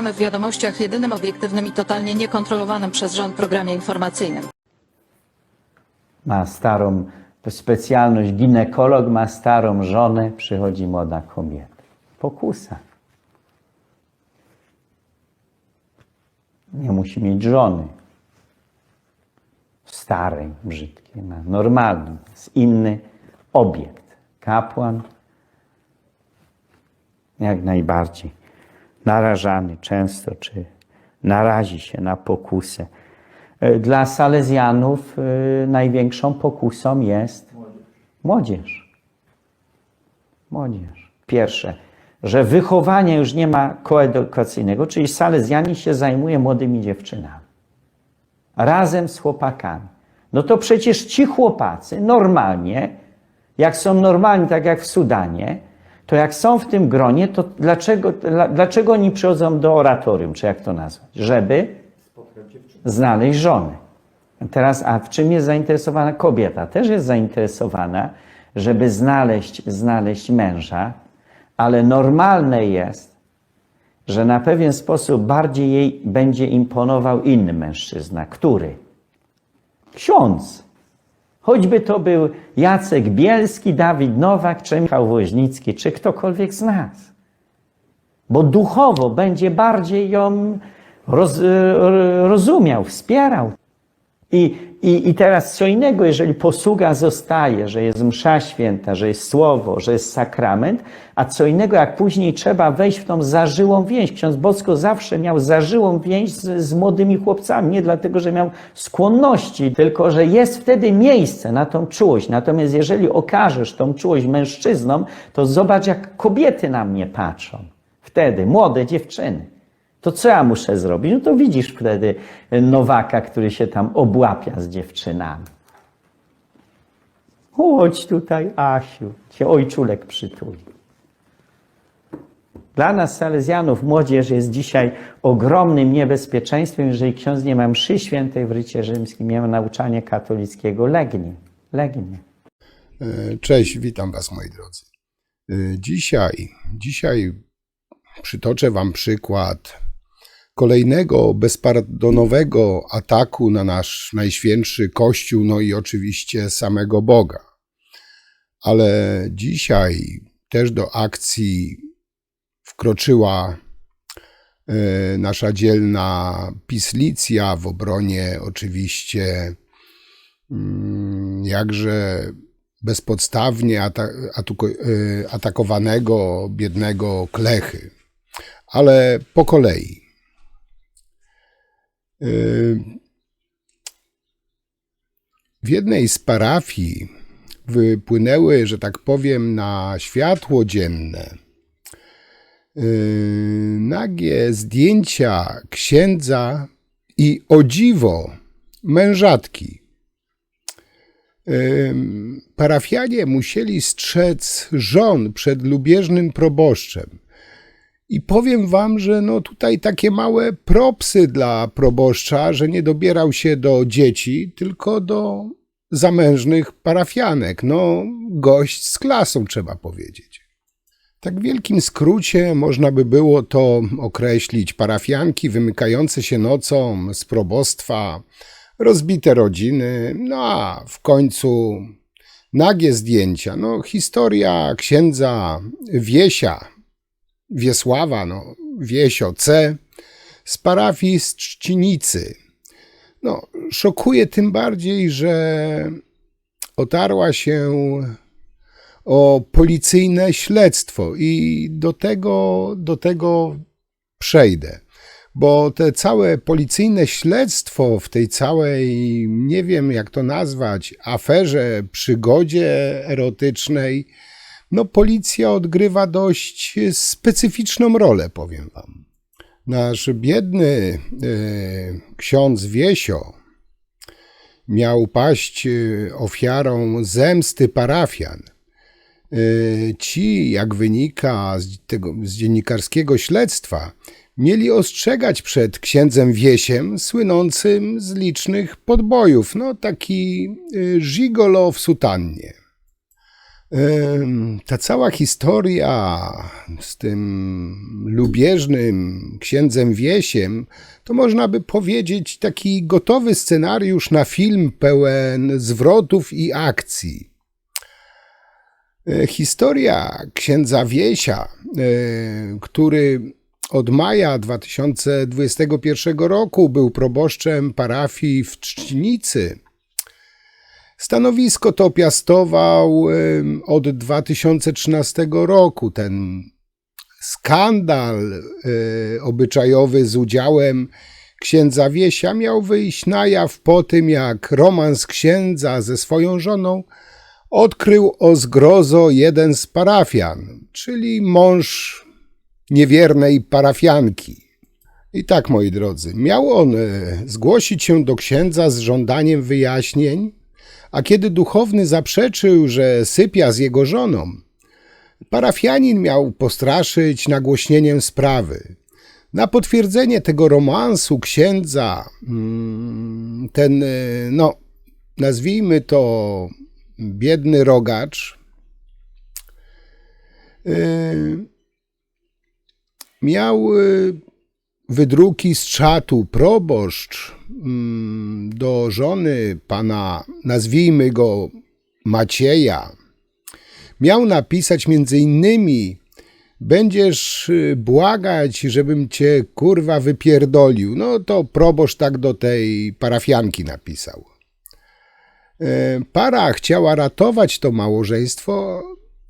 W wiadomościach jedynym obiektywnym i totalnie niekontrolowanym przez rząd programie informacyjnym. ma starą specjalność, ginekolog ma starą żonę, przychodzi młoda kobieta. Pokusa. Nie musi mieć żony. Starej, brzydkiej, ma normalny, jest inny obiekt. Kapłan jak najbardziej narażany często, czy narazi się na pokusę. E, Dla Salezjanów e, największą pokusą jest młodzież. Młodzież. Pierwsze, że wychowanie już nie ma koedukacyjnego, czyli Salezjanie się zajmuje młodymi dziewczynami. Razem z chłopakami. No to przecież ci chłopacy normalnie, jak są normalni, tak jak w Sudanie, to jak są w tym gronie, to dlaczego, dla- dlaczego oni przychodzą do oratorium, czy jak to nazwać? Żeby znaleźć żonę. Teraz, a w czym jest zainteresowana kobieta? Też jest zainteresowana, żeby znaleźć, znaleźć męża, ale normalne jest, że na pewien sposób bardziej jej będzie imponował inny mężczyzna. Który? Ksiądz. Choćby to był Jacek Bielski, Dawid Nowak, czy Michał Woźnicki, czy ktokolwiek z nas bo duchowo będzie bardziej ją roz, e, rozumiał, wspierał. I, i, I teraz co innego, jeżeli posługa zostaje, że jest msza święta, że jest słowo, że jest sakrament, a co innego, jak później trzeba wejść w tą zażyłą więź. Ksiądz Bosko zawsze miał zażyłą więź z, z młodymi chłopcami, nie dlatego, że miał skłonności, tylko że jest wtedy miejsce na tą czułość. Natomiast jeżeli okażesz tą czułość mężczyznom, to zobacz, jak kobiety na mnie patrzą. Wtedy, młode dziewczyny. To co ja muszę zrobić? No to widzisz wtedy Nowaka, który się tam obłapia z dziewczynami. Chodź tutaj, Asiu, cię ojczulek przytuli. Dla nas, Salezjanów, młodzież jest dzisiaj ogromnym niebezpieczeństwem. Jeżeli ksiądz nie ma mszy świętej w rycie rzymskim, nie ma nauczania katolickiego, legnie. Legnie. E, Cześć, witam Was moi drodzy. E, Dzisiaj, dzisiaj przytoczę Wam przykład kolejnego bezpardonowego ataku na nasz najświętszy Kościół, no i oczywiście samego Boga. Ale dzisiaj też do akcji wkroczyła e, nasza dzielna Pislicja w obronie oczywiście mm, jakże bezpodstawnie e, atakowanego biednego Klechy. Ale po kolei. W jednej z parafii wypłynęły, że tak powiem, na światło dzienne e, nagie zdjęcia księdza i o dziwo mężatki. Ym, parafianie musieli strzec żon przed lubieżnym proboszczem. I powiem wam, że no tutaj takie małe propsy dla proboszcza, że nie dobierał się do dzieci, tylko do zamężnych parafianek. No, gość z klasą, trzeba powiedzieć. Tak w wielkim skrócie można by było to określić. Parafianki wymykające się nocą z probostwa, rozbite rodziny, no a w końcu nagie zdjęcia. No, historia księdza Wiesia, Wiesława, no, Wiesio C. z parafii z Trzcinicy. No, szokuje tym bardziej, że otarła się o policyjne śledztwo i do tego, do tego przejdę. Bo te całe policyjne śledztwo w tej całej, nie wiem jak to nazwać, aferze, przygodzie erotycznej, no policja odgrywa dość specyficzną rolę, powiem wam. Nasz biedny e, ksiądz Wiesio miał paść e, ofiarą zemsty parafian. E, Ci, jak wynika z, tego, z dziennikarskiego śledztwa, mieli ostrzegać przed księdzem Wiesiem, słynącym z licznych podbojów. No, taki gigolo w sutannie. Ta cała historia z tym lubieżnym księdzem Wiesiem, to można by powiedzieć taki gotowy scenariusz na film pełen zwrotów i akcji. E, Historia księdza Wiesia, e, który od maja 2021 roku był proboszczem parafii w Trzcinicy, Stanowisko to piastował od 2013 roku. Ten skandal e, obyczajowy z udziałem księdza Wiesia miał wyjść na jaw po tym, jak romans księdza ze swoją żoną odkrył o zgrozo jeden z parafian, czyli mąż niewiernej parafianki. I tak, moi drodzy, miał on e, zgłosić się do księdza z żądaniem wyjaśnień, a kiedy duchowny zaprzeczył, że sypia z jego żoną, parafianin miał postraszyć nagłośnieniem sprawy. Na potwierdzenie tego romansu księdza, mm, ten, y, no, nazwijmy to biedny rogacz, y, miał y, wydruki z czatu proboszcz mm, do żony pana, nazwijmy go Macieja, miał napisać między innymi będziesz y, błagać, żebym cię kurwa wypierdolił. No to proboszcz tak do tej parafianki napisał. E, Para chciała ratować to małżeństwo,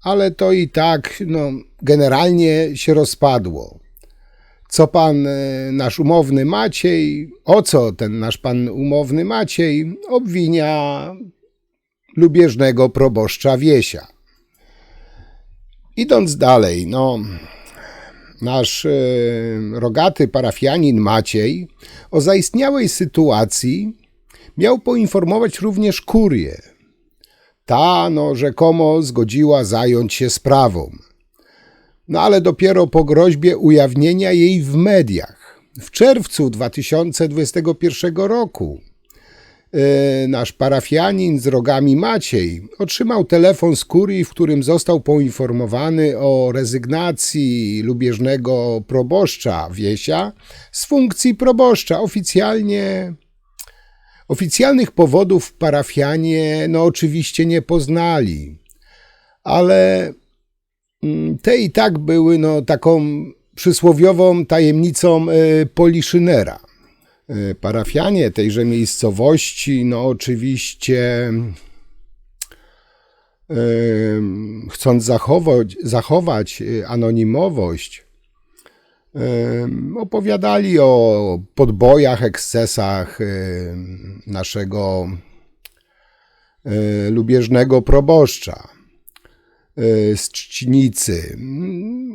ale to i tak no, generalnie się rozpadło co pan e, nasz umowny Maciej, o co ten nasz pan umowny Maciej obwinia lubieżnego proboszcza Wiesia. Idąc dalej, no, nasz e, rogaty parafianin Maciej o zaistniałej sytuacji miał poinformować również kurię. Ta, no, rzekomo zgodziła zająć się sprawą no ale dopiero po groźbie ujawnienia jej w mediach. W czerwcu 2021 roku e, nasz parafianin z rogami Maciej otrzymał telefon z kurii, w którym został poinformowany o rezygnacji lubieżnego proboszcza Wiesia z funkcji proboszcza. Oficjalnie oficjalnych powodów parafianie no oczywiście nie poznali, ale te i tak były no, taką przysłowiową tajemnicą e, Poliszynera. E, Parafianie tejże miejscowości, no oczywiście chcąc zachować, zachować e, anonimowość, opowiadali o podbojach, ekscesach naszego lubieżnego proboszcza z Trzcinicy.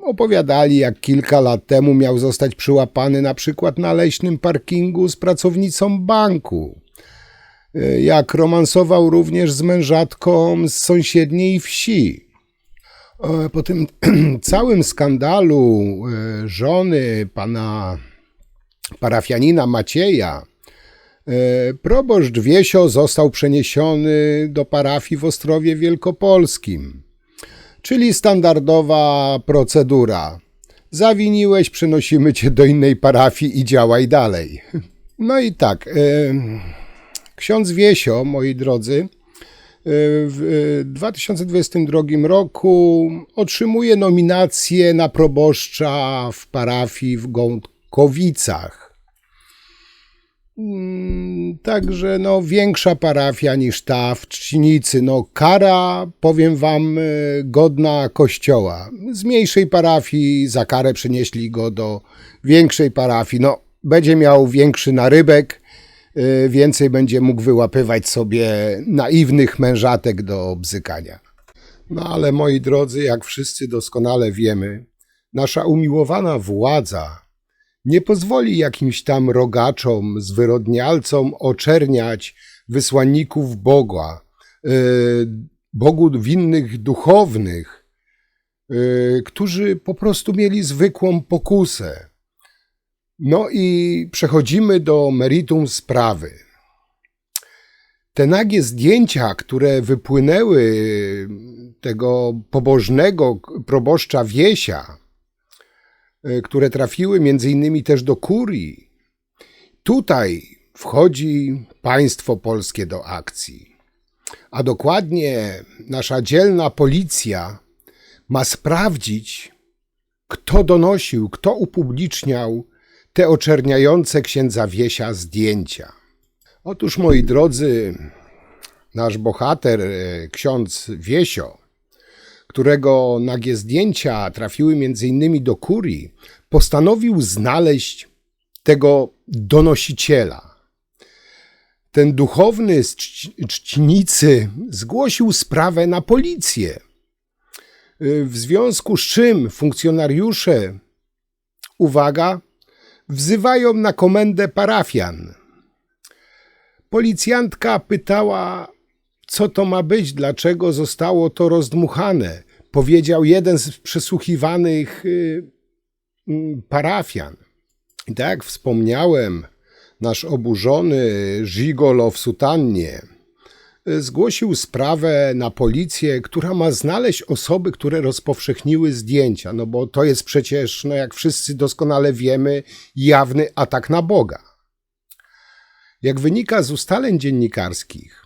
Opowiadali, jak kilka lat temu miał zostać przyłapany na przykład na leśnym parkingu z pracownicą banku. E, Jak romansował również z mężatką z sąsiedniej wsi. E, Po tym całym skandalu e, żony pana parafianina Macieja, e, proboszcz Wiesio został przeniesiony do parafii w Ostrowie Wielkopolskim czyli standardowa procedura. Zawiniłeś, przenosimy cię do innej parafii i działaj dalej. No i tak, e, ksiądz Wiesio, moi drodzy, e, w e, 2022 roku otrzymuje nominację na proboszcza w parafii w Gątkowicach. Także no, większa parafia niż ta w Trzcinicy. No, kara, powiem wam, e, godna kościoła. Z mniejszej parafii za karę przenieśli go do większej parafii. No, będzie miał większy narybek, e, więcej będzie mógł wyłapywać sobie naiwnych mężatek do bzykania. No ale moi drodzy, jak wszyscy doskonale wiemy, nasza umiłowana władza nie pozwoli jakimś tam rogaczom, zwyrodnialcom oczerniać wysłanników Boga, e, Bogu winnych duchownych, e, którzy po prostu mieli zwykłą pokusę. No i przechodzimy do meritum sprawy. Te nagie zdjęcia, które wypłynęły tego pobożnego proboszcza Wiesia, które trafiły między innymi też do kurii. Tutaj wchodzi państwo polskie do akcji. A dokładnie nasza dzielna policja ma sprawdzić, kto donosił, kto upubliczniał te oczerniające księdza Wiesia zdjęcia. Otóż, moi drodzy, nasz bohater, e, ksiądz Wiesio, którego nagie zdjęcia trafiły innymi do kurii, postanowił znaleźć tego donosiciela. Ten duchowny z czci- czcinicy zgłosił sprawę na policję. Y, W związku z czym funkcjonariusze, uwaga, wzywają na komendę parafian. Policjantka pytała, co to ma być, dlaczego zostało to rozdmuchane. Powiedział jeden z przesłuchiwanych y, mm, parafian. I tak jak wspomniałem, nasz oburzony żigolo w sutannie y, zgłosił sprawę na policję, która ma znaleźć osoby, które rozpowszechniły zdjęcia, no bo to jest przecież, no jak wszyscy doskonale wiemy, jawny atak na Boga. Jak wynika z ustaleń dziennikarskich,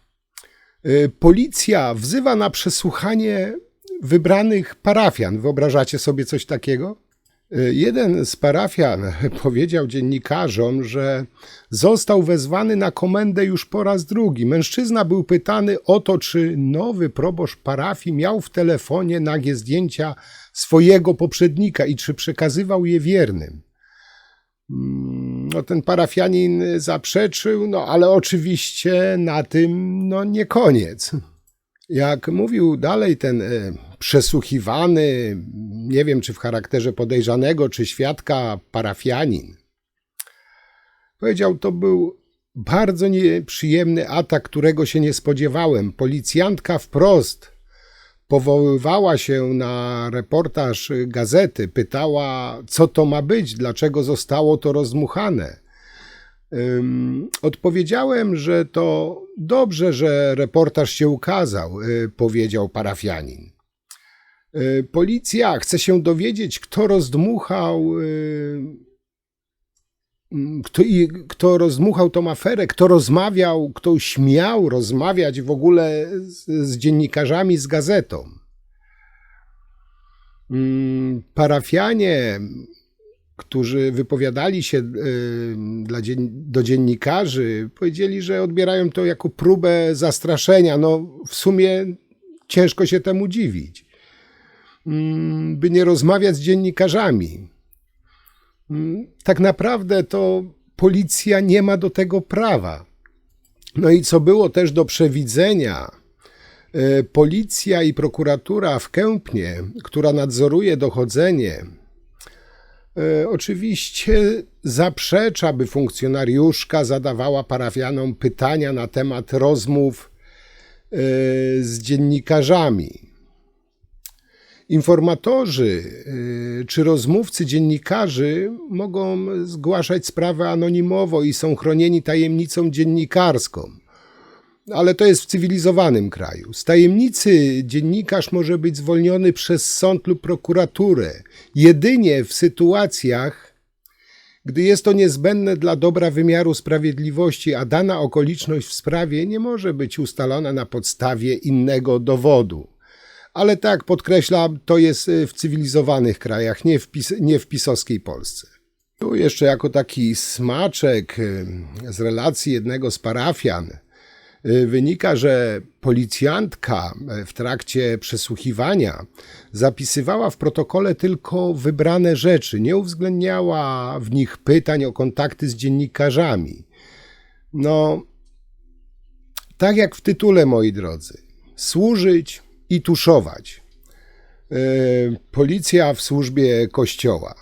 y, policja wzywa na przesłuchanie wybranych parafian. Wyobrażacie sobie coś takiego? Y, Jeden z parafian powiedział dziennikarzom, że został wezwany na komendę już po raz drugi. Mężczyzna był pytany o to, czy nowy proboszcz parafii miał w telefonie nagie zdjęcia swojego poprzednika i czy przekazywał je wiernym. Mm, No, ten parafianin zaprzeczył, no ale oczywiście na tym no, nie koniec. Jak mówił dalej ten e, przesłuchiwany, nie wiem czy w charakterze podejrzanego, czy świadka parafianin, powiedział, to był bardzo nieprzyjemny atak, którego się nie spodziewałem. Policjantka wprost powoływała się na reportaż gazety, pytała, co to ma być, dlaczego zostało to rozdmuchane. Odpowiedziałem, że to dobrze, że reportaż się ukazał, y, powiedział parafianin. Y, Policja chce się dowiedzieć, kto rozdmuchał, mm, kto, kto rozdmuchał tą aferę, kto rozmawiał, kto śmiał rozmawiać w ogóle z, z dziennikarzami, z gazetą. Mm, Parafianie którzy wypowiadali się y, dla dzien- do dziennikarzy, powiedzieli, że odbierają to jako próbę zastraszenia. No, w sumie ciężko się temu dziwić. Mm, By nie rozmawiać z dziennikarzami. Mm, Tak naprawdę to policja nie ma do tego prawa. No i co było też do przewidzenia, y, policja i prokuratura w Kępnie, która nadzoruje dochodzenie, E, Oczywiście zaprzecza, by funkcjonariuszka zadawała parafianom pytania na temat rozmów e, z dziennikarzami. Informatorzy e, czy rozmówcy dziennikarzy mogą zgłaszać sprawę anonimowo i są chronieni tajemnicą dziennikarską. Ale to jest w cywilizowanym kraju. Z tajemnicy dziennikarz może być zwolniony przez sąd lub prokuraturę jedynie w sytuacjach, gdy jest to niezbędne dla dobra wymiaru sprawiedliwości, a dana okoliczność w sprawie nie może być ustalona na podstawie innego dowodu. Ale tak, podkreślam, to jest y, w cywilizowanych krajach, nie w, pis- nie w pisowskiej Polsce. Tu jeszcze jako taki smaczek y, z relacji jednego z parafian wynika, że policjantka y, w trakcie przesłuchiwania zapisywała w protokole tylko wybrane rzeczy, nie uwzględniała w nich pytań o kontakty z dziennikarzami. No, tak jak w tytule, moi drodzy, służyć i tuszować. Y, Policja w służbie kościoła.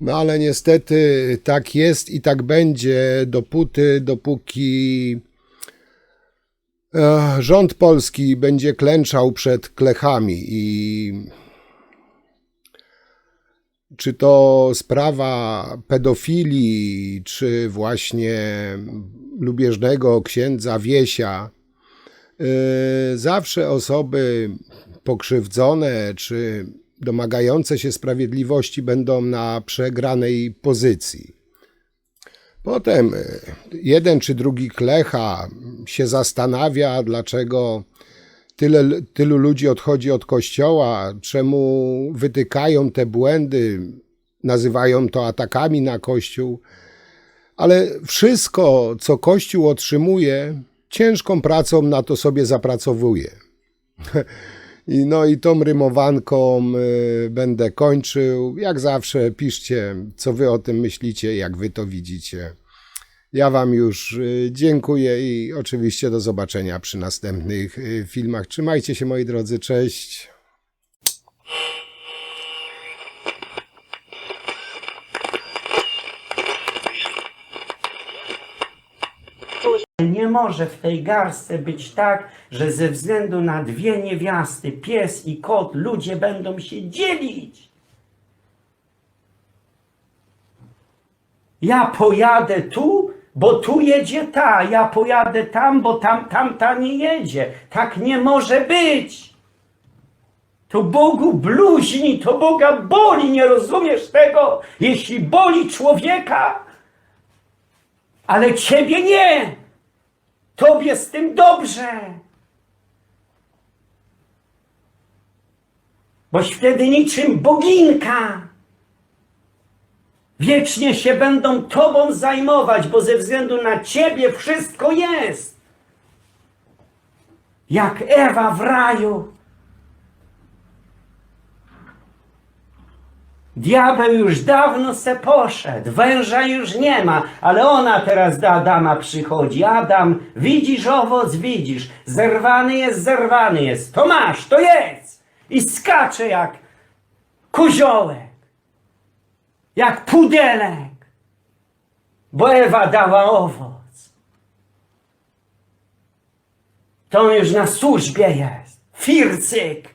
No ale niestety tak jest i tak będzie, dopóty, dopóki e, rząd polski będzie klęczał przed klechami i czy to sprawa pedofilii, czy właśnie lubieżnego księdza Wiesia, y, zawsze osoby pokrzywdzone czy domagające się sprawiedliwości będą na przegranej pozycji. Potem y, jeden czy drugi klecha się zastanawia, dlaczego tyle, tylu ludzi odchodzi od kościoła, czemu wytykają te błędy, nazywają to atakami na kościół. Ale wszystko, co kościół otrzymuje, ciężką pracą na to sobie zapracowuje. I no i tą rymowanką y, będę kończył. Jak zawsze piszcie, co wy o tym myślicie, jak wy to widzicie. Ja wam już y, dziękuję i oczywiście do zobaczenia przy następnych y, filmach. Trzymajcie się moi drodzy, cześć. Nie może w tej garstce być tak, że ze względu na dwie niewiasty, pies i kot, ludzie będą się dzielić. Ja pojadę tu, bo tu jedzie ta, ja pojadę tam, bo tam tamta nie jedzie. Tak nie może być. To Bogu bluźni, to Boga boli, nie rozumiesz tego? Jeśli boli człowieka, ale ciebie nie. Tobie z tym dobrze. Boś wtedy niczym boginka. Wiecznie się będą Tobą zajmować, bo ze względu na Ciebie wszystko jest. Jak Ewa w raju. Diabeł już dawno se poszedł, węża już nie ma, ale ona teraz do Adama przychodzi. Adam, widzisz owoc, widzisz, zerwany jest, zerwany jest, to masz, to jedz. I skacze jak koziołek, jak pudelek, bo Ewa dała owoc. To on już na służbie jest, fircyk.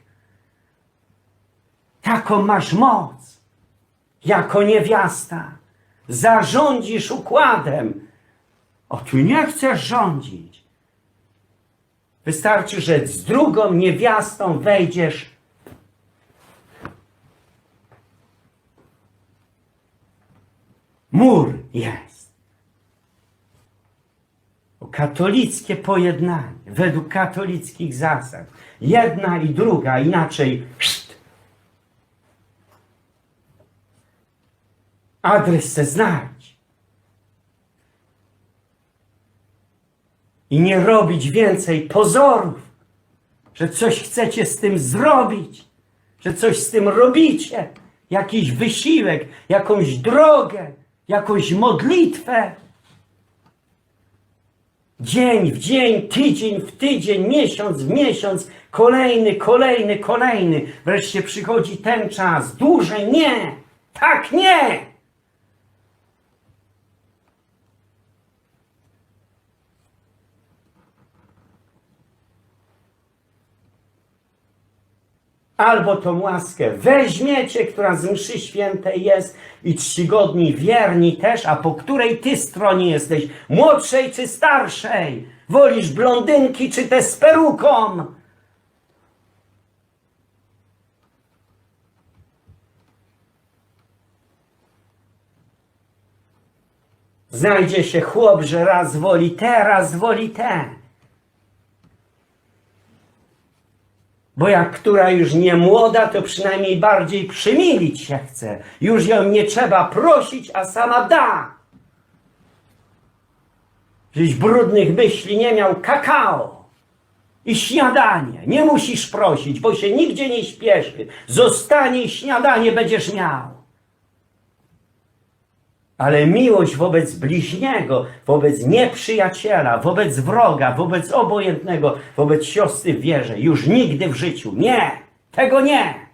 Taką masz moc jako niewiasta. Zarządzisz układem. O, tu nie chcesz rządzić. Wystarczy, że z drugą niewiastą wejdziesz. Mur jest. Katolickie pojednanie, według katolickich zasad. Jedna i druga, inaczej. Adres se znajdź. I nie robić więcej pozorów, że coś chcecie z tym zrobić, że coś z tym robicie, jakiś wysiłek, jakąś drogę, jakąś modlitwę. Dzień w dzień, tydzień w tydzień, miesiąc w miesiąc, kolejny, kolejny, kolejny. Wreszcie przychodzi ten czas. Dłużej nie! Tak nie! Albo tą łaskę weźmiecie, która z mszy świętej jest i czcigodni wierni też, a po której ty stronie jesteś? Młodszej czy starszej? Wolisz blondynki czy te z peruką? Znajdzie się chłop, że raz woli te, raz woli te. Bo jak która już nie młoda, to przynajmniej bardziej przymilić się chce. Już ją nie trzeba prosić, a sama da. Żeś brudnych myśli nie miał kakao i śniadanie. Nie musisz prosić, bo się nigdzie nie śpieszy. Zostanie śniadanie będziesz miał. Ale miłość wobec bliźniego, wobec nieprzyjaciela, wobec wroga, wobec obojętnego, wobec siostry w wierze, już nigdy w życiu. Nie! Tego nie!